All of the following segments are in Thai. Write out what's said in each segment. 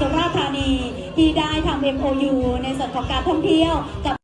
สุราษฎร์ธานี ที่ได้ทำ MOU ในส่วนของการท่องเที่ยวกับ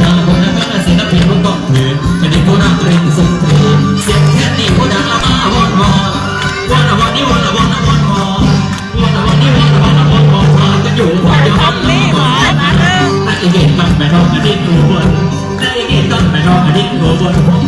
จากคนนั้ก็ศิลปินนต้องถือจะได้ผู้นำตรีสุนทรีเสียงแค่นี้ผู้ดังละมาวอนวอนวอนวอนนี่วอนวอนวอนวอนวอนวอนนี่วอนวอนวอนวอนวอนจะอยู่คนเดียวต้องรีบมาเลยตั้เก่งตั้แต่รอบอดีตรู้นตั้งใจเก่งตั้งแต่รอบอดีตรู้น